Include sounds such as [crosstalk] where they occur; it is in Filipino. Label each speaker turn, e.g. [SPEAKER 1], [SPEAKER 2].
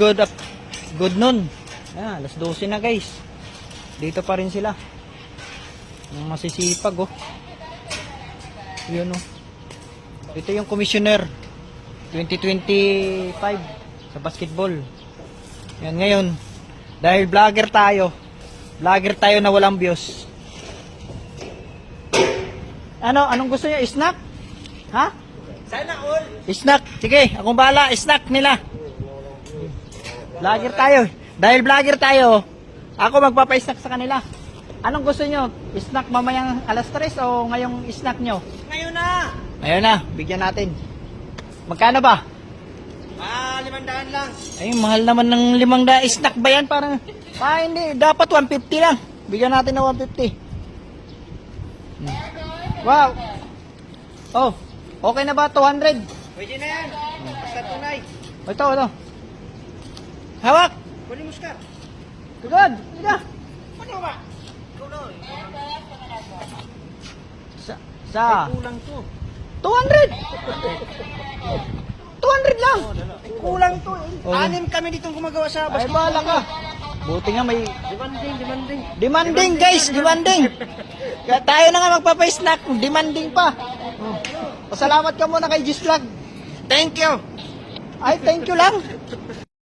[SPEAKER 1] good up, good noon. Ayan, alas 12 na guys. Dito pa rin sila. Ang masisipag oh. Yun oh. Ito yung commissioner 2025 sa basketball. Yan ngayon. Dahil vlogger tayo. Vlogger tayo na walang views. Ano? Anong gusto niyo? Snack? Ha?
[SPEAKER 2] Sana all.
[SPEAKER 1] Snack. Sige, akong bahala. Snack nila. Vlogger tayo. Dahil vlogger tayo, ako magpapa-snack sa kanila. Anong gusto nyo? Snack mamayang alas 3 o ngayong snack nyo?
[SPEAKER 2] Ngayon na.
[SPEAKER 1] Ayun na, bigyan natin. Magkano ba?
[SPEAKER 2] Ah, limandaan lang.
[SPEAKER 1] Ay, mahal naman ng limang da snack ba yan? Parang, ah, hindi. Dapat 150 lang. Bigyan natin ng 150. Hmm. Wow. Oh, okay na ba? 200.
[SPEAKER 2] Pwede na yan. Basta tunay.
[SPEAKER 1] Ito, ito. Hawak.
[SPEAKER 2] Kunin mo, Scar.
[SPEAKER 1] Tugod. Ida.
[SPEAKER 2] Ano ba? Na.
[SPEAKER 1] Sa, sa
[SPEAKER 2] Kulang to.
[SPEAKER 1] 200. 200 lang.
[SPEAKER 2] Ay, kulang to.
[SPEAKER 1] Oh.
[SPEAKER 2] Anim kami ditong gumagawa sa
[SPEAKER 1] Ay,
[SPEAKER 2] basketball.
[SPEAKER 1] bahala ka. Buti nga may
[SPEAKER 2] Demanding, demanding.
[SPEAKER 1] demanding guys, demanding. Kaya [laughs] tayo na nga magpapa-snack, demanding pa. Oh. Pasalamat ka muna kay Gis Vlog.
[SPEAKER 2] Thank you.
[SPEAKER 1] Ay, thank you lang.